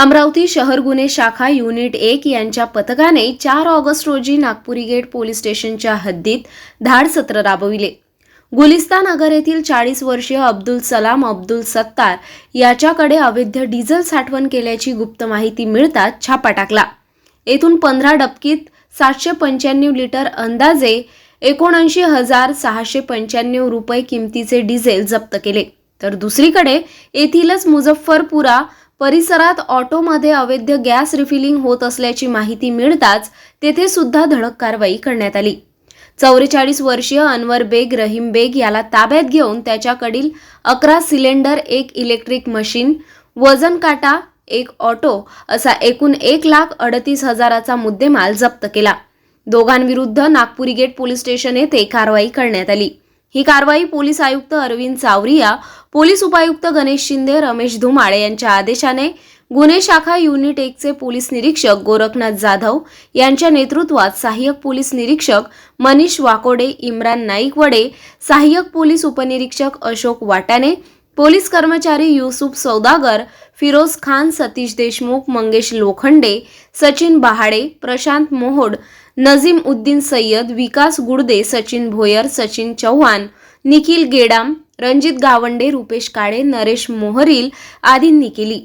अमरावती शहर गुन्हे शाखा युनिट एक यांच्या पथकाने चार ऑगस्ट रोजी नागपुरी गेट पोलीस स्टेशनच्या हद्दीत धाड सत्र राबविले. गुलिस्तान नगर येथील चाळीस वर्षीय अब्दुल सलाम अब्दुल सत्तार याच्याकडे अवैध डिझेल साठवण केल्याची गुप्त माहिती मिळताच छापा टाकला. येथून पंधरा डबकीत सातशे पंच्याण्णव लिटर अंदाजे एकोणऐंशी हजार सहाशे पंच्याण्णव रुपये किमतीचे डिझेल जप्त केले. तर दुसरीकडे येथीलच मुझफ्फरपुरा परिसरात ऑटोमध्ये अवैध गॅस रिफिलिंग होत असल्याची माहिती मिळताच तेथे सुद्धा धडक कारवाई करण्यात आली. चौवेचाळीस वर्षीय अनवर बेग रहीम बेग याला ताब्यात घेऊन त्याच्याकडील अकरा सिलेंडर एक इलेक्ट्रिक मशीन वजन काटा एक ऑटो असा एकूण एक लाख अडतीस हजाराचा मुद्देमाल जप्त केला. दोघांविरुद्ध नागपुरी गेट पोलीस स्टेशन येथे कारवाई करण्यात आली. ही कारवाई पोलीस आयुक्त अरविंद सावरिया पोलीस उपायुक्त गणेश शिंदे रमेश धुमाळे यांच्या आदेशाने गुन्हे शाखा युनिट एकचे पोलीस निरीक्षक गोरखनाथ जाधव यांच्या नेतृत्वात सहाय्यक पोलीस निरीक्षक मनीष वाकोडे इम्रान नाईकवडे सहाय्यक पोलीस उपनिरीक्षक अशोक वाटाणे पोलीस कर्मचारी युसुफ सौदागर फिरोज खान सतीश देशमुख मंगेश लोखंडे सचिन बहाडे प्रशांत मोहोड नजीम उद्दीन सय्यद विकास गुडदे सचिन भोयर सचिन चव्हाण निखिल गेडाम रणजित गावंडे रुपेश काळे नरेश मोहरील आदींनी केली.